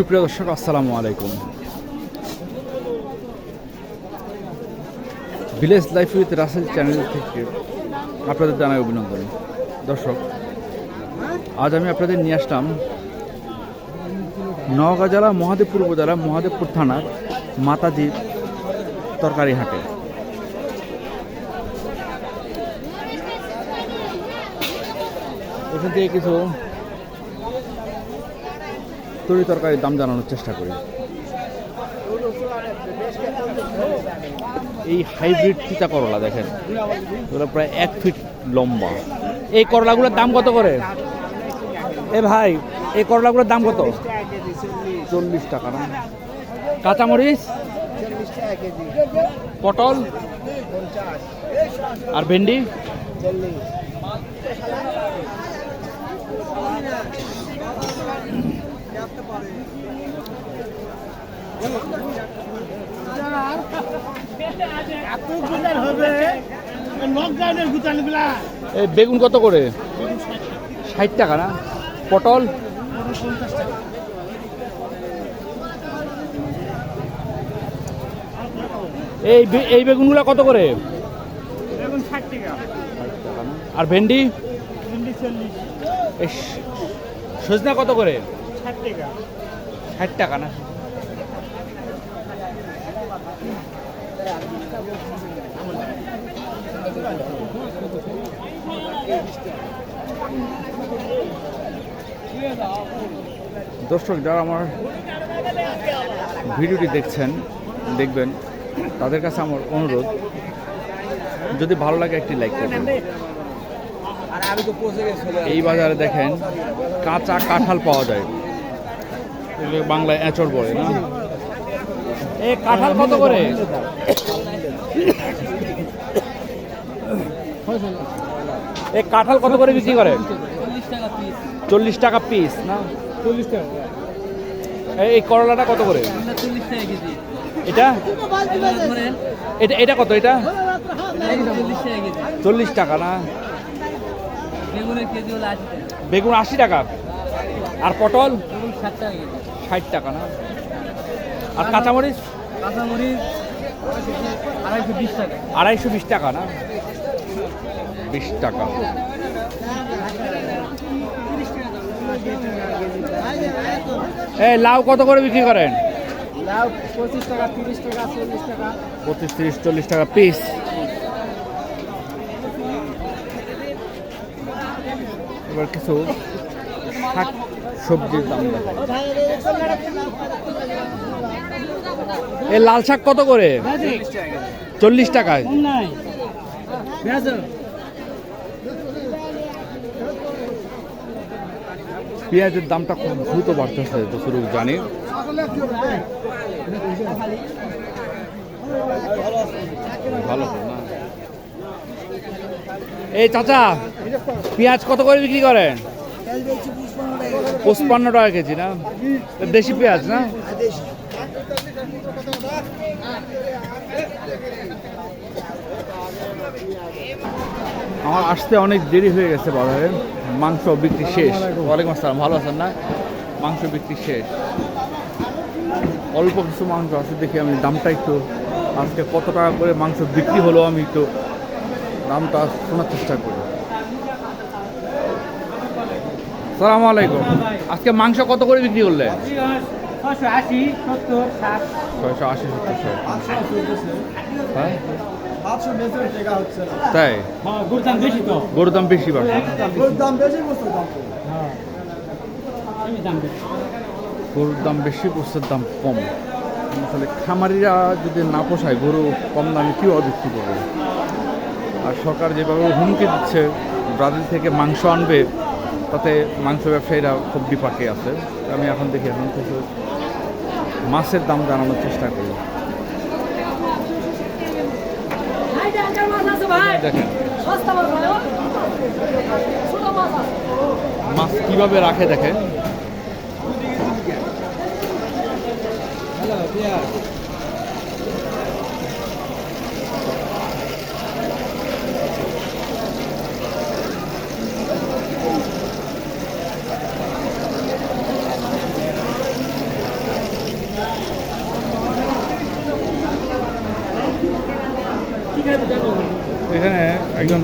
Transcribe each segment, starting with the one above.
সুপ্রিয় দর্শক, আসসালামু আলাইকুম। Village life with Rasel channel থেকে আপনাদের জানাই অভিনন্দন। দর্শক, আজ আমি আপনাদের নিয়ে আসলাম নওগাঁ জেলা মহাদেবপুর উপজেলা মহাদেবপুর থানার মাতাজির তরকারি হাটে। এখান থেকে কিছু তরি তরকারির দাম জানানোর চেষ্টা করি। এই হাইব্রিড তিতা করলা দেখেন। এগুলো প্রায় এক ফিট লম্বা। এই করলাগুলোর দাম কত করে? এ ভাই এই করলাগুলোর দাম কত? চল্লিশ টাকা না? কাঁচামরিচ? পটল? আর ভেন্ডি? এই বেগুন কত করে? ষাট টাকা না? পটল? এই এই বেগুনগুলো কত করে? আর ভেন্ডি? সজনা কত করে? ষাট টাকা। ষাট টাকা না? দর্শক, যারা আমার ভিডিওটি দেখছেন, দেখবেন, তাদের কাছে আমার অনুরোধ, যদি ভালো লাগে একটি লাইক করবেন। এই বাজারে দেখেন, কাঁচা কাঁঠাল পাওয়া যায়। বাংলায় এঁচড় বলে, না? এই কাঁঠাল কত করে? এই কাঁঠাল কত করে বিক্রি করে? চল্লিশ টাকা পিস না? চল্লিশ টাকা এই- করলাটা কত করে? এটা? এটা এটা কত এটা? চল্লিশ টাকা, না? বেগুন আশি টাকা। আর পটল? ষাট টাকা, না? আর কাঁচামরিচ কাঁচামরিচ? আড়াইশো বিশ টাকা। না? বিশ টাকা। এই লাউ কত করে বিক্রি করেন? পঁচিশ টাকা তিরিশ চল্লিশ টাকা। পিস। এবার কিছু শাক সবজির দাম। এই লাল শাক কত করে? চল্লিশ টাকায়। পেঁয়াজের দামটা খুব দ্রুত বাড়তেছে, যতটুকু জানি। ভালো এই চাচা, পেঁয়াজ কত করে বিক্রি করেন পঁচপান্ন টাকা কেজি না? দেশি পেঁয়াজ না? আমার আসতে অনেক দেরি হয়ে গেছে বাজারে। মাংস বিক্রি শেষ। ওয়ালাইকুম আসসালাম ভালো আছেন না? মাংস বিক্রি শেষ। অল্প কিছু মাংস আছে দেখি আমি দামটা একটু আজকে কত টাকা করে মাংস বিক্রি হলো আমি একটু দামটা শোনার চেষ্টা করি। সালাম আলাইকুম। আজকে মাংস কত করে বিক্রি করলে? ছশো আশি সত্তর ষাট। ছয়শো আশি সত্তর হ্যাঁ? তাই? হ্যাঁ গুড় দাম বেশি তো। গরুর দাম বেশি কম। হ্যাঁ আমি দাম বেশি গরুর দাম বেশি বস্তুর দাম কম। আসলে খামারিরা যদি না পোষায় গরু কম দামে কীভাবে বিক্রি করবে? আর সরকার যেভাবে হুমকি দিচ্ছে ব্রাজিল থেকে মাংস আনবে তাতে মাংস ব্যবসায়ীরা খুব বিপাকে আছে। আমি এখন দেখি এখন কিছু মাছের দাম জানানোর চেষ্টা করি। দেখেন মাছ কীভাবে রাখে দেখেন?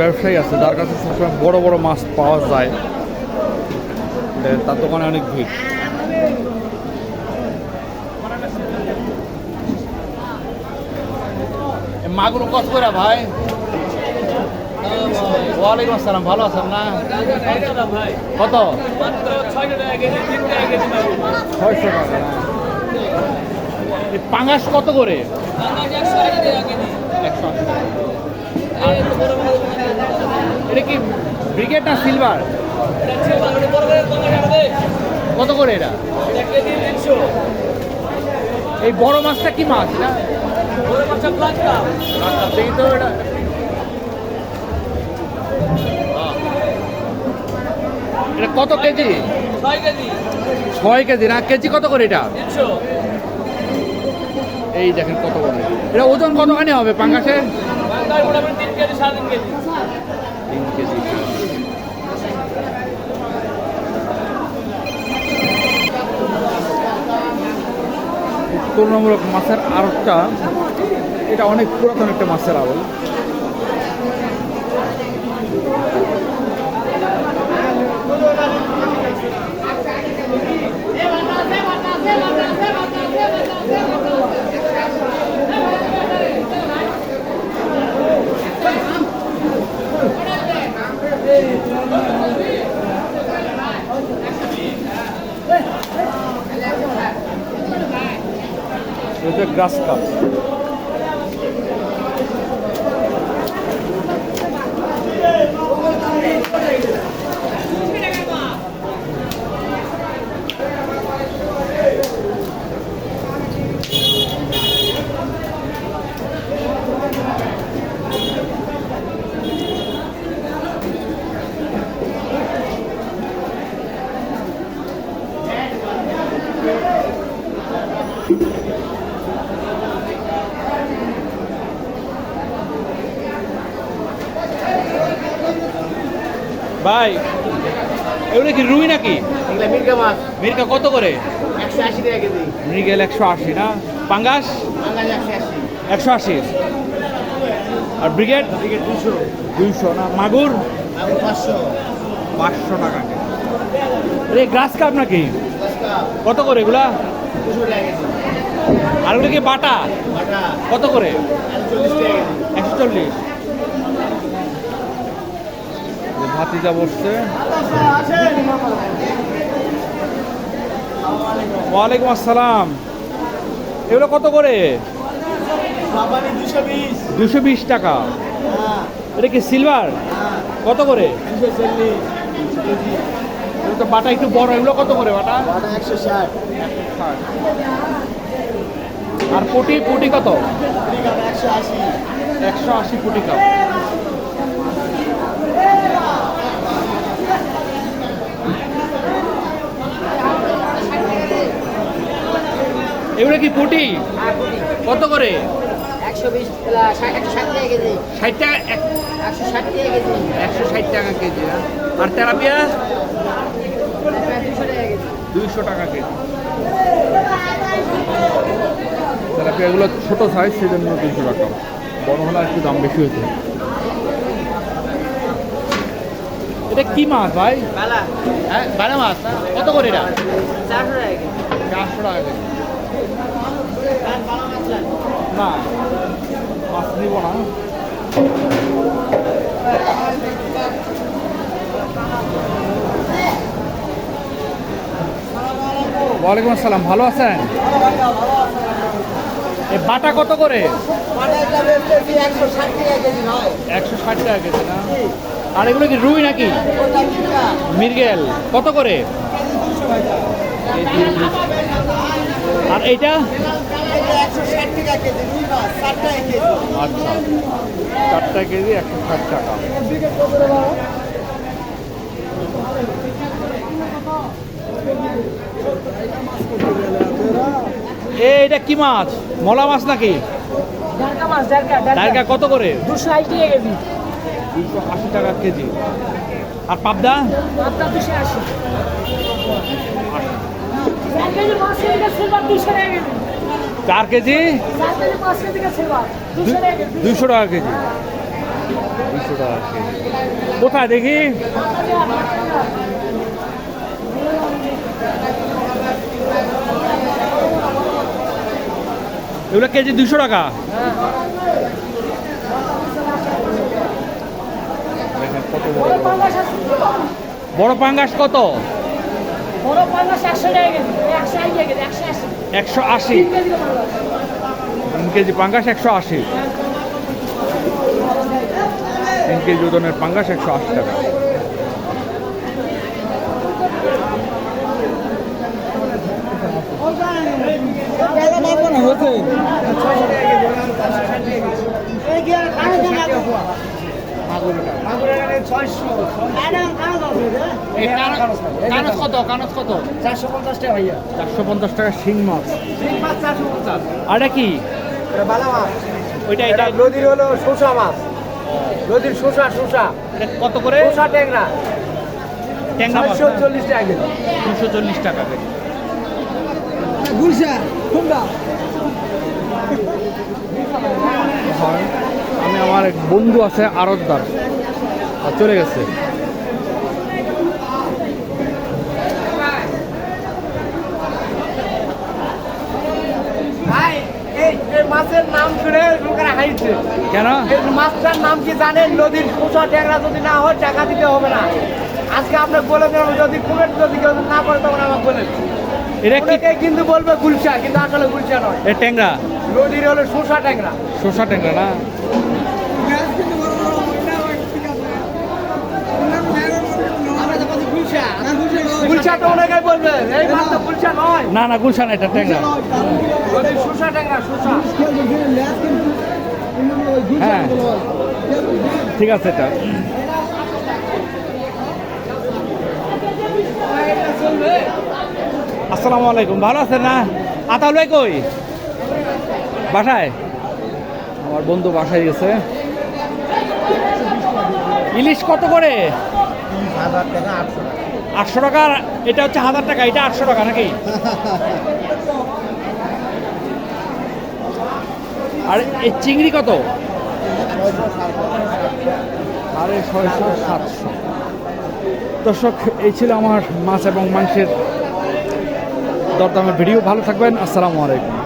ব্যবসায়ী আছে, যার কাছে সবসময় বড় বড় মাছ পাওয়া যায়। তার দোকানে অনেক ভিড়। মাগুর কত করে ভাই? ওয়ালাইকুম আসসালাম, ভালো আছেন না? কত? ছয়শো টাকা? পাঙাশ কত করে একশো আশি টাকা। এটা কি ব্রিগেড না সিলভার কত করে এটা? এই বড় মাছটা কি মাছ তো এটা। এটা কত কেজি? ছয় কেজি, না? কেজি কত করে এটা? এই দেখেন কত করে। এটা ওজন কতখানি হবে পাঙ্গাসে তিন কেজি। তুলনামূলক মাছের আড়তটা এটা অনেক পুরাতন একটা মাছের আড়ল এটা গ্রাস কাপ ভাই এগুলো কি রুই নাকি? মির্গা মাছ। কত করে? একশো আশি টাকা কেজি। মৃগেল একশো আশি না? পাঙ্গাস? একশো আশি। আর ব্রিগেড? টিকিট দুশো দুইশো না? মাগুর? পাঁচশো। পাঁচশো টাকা রে গ্রাস কাপ নাকি? কত করে এগুলা? আর ওগুলো কি বাটা? কত করে? একশো চল্লিশ। ভাতিজা বসছে। ওয়ালাইকুম আসসালাম। এগুলো কত করে? দুশো বিশ। টাকা। হ্যাঁ। এটা কি সিলভার? হ্যাঁ। কত করে? তো বাটা একটু বড় এগুলো কত করে বাটা? বাটা একশো ষাট। আর পুটি পুটি কত? একশো আশি। একশো আশি পুটি কাপ। কি পুটি? কত করে? একশো ষাট টাকা কেজি। আর তেলাপিয়া? দুইশো টাকা কেজি। তেলাপিয়াগুলো ছোটো সাইজ সেজন্য দুইশো টাকা। বড় হলে একটু দাম বেশি হতো এটা কি মাছ ভাই? বালা। হ্যাঁ বাড়া মাছ কত করে এটা? চারশো টাকা চারশো টাকা কেজি আর বালা মাছ লাগবে না মাছ নিব না। ওয়ালাইকুম আসসালাম ভালো আছেন? এই বাটা কত করে? একশো ষাট টাকা কেজি না? আর এগুলো কি রুই নাকি? মির্গেল কত করে। আর এইটা? আচ্ছা। চারটা কেজি একশো ষাট টাকা। এ এটা কি মাছ? মলা মাছ নাকি? ডালকা কত করে? দুশো আশি টাকা কেজি। দুশো আশি টাকা কেজি। আর পাবদা? আপনার দুশো আশি। চার কেজি দুশো টাকা কেজি। দুইশো টাকা কেজি। দুইশো টাকা কেজি। কোথায় দেখি? এগুলো কেজি দুশো টাকা? বড়। পাঙ্গাস কত? একশো আশি কেজি তিন পাঙ্গাস একশো আশি। তিন কেজি ওজনের পাঙ্গাস একশো আশি টাকা। চারশো পঞ্চাশ টাকা ভাইয়া। চারশো পঞ্চাশ টাকা শিং মাছ। চারশো পঞ্চাশ। আর কি? বালা মাছ। ওইটা এটা নদীর হলো শোষা মাছ। নদীর শোষা শোষা কত করে? শোষা ট্যাংরা। ট্যাংরা মাছ চল্লিশ টাকা কেজি দুশো চল্লিশ টাকা কেজি গুলশা কুমড়া আমি আমার এক বন্ধু আছে আরতদার। চলে গেছে। ভাই এই এই মাছের নাম শুনে লোকেরা হাইছে কেন? মাছটার নাম কি জানেন? নদীর শোষা ট্যাংরা যদি না হয় টাকা দিতে হবে না। আজকে বলে দেবো যদি যদি কেউ না করে তখন আমাকে বলেন এটা কি? অনেকেই কিন্তু বলবে গুলশা কিন্তু আসলে গুলশা নয়। এ ট্যাংরা? নদীর হলো শোষা ট্যাংরা। শসা ট্যাংরা না? না না গুলশান এটা ট্যাংরা হ্যাঁ। ঠিক আছে এটা। আসসালামু আলাইকুম। ভালো আছেন না? আতাউল কই? বাসায়? আমার বন্ধু বাসায় গেছে। ইলিশ কত করে? আটশো টাকা। এটা হচ্ছে হাজার টাকা, এটা আটশো টাকা নাকি? আর এই চিংড়ি কত? আরে ছয়শো, সাতশো। দর্শক, এই ছিল আমার মাছ এবং মাংসের দরদামের ভিডিও। ভালো থাকবেন, আসসালামু আলাইকুম।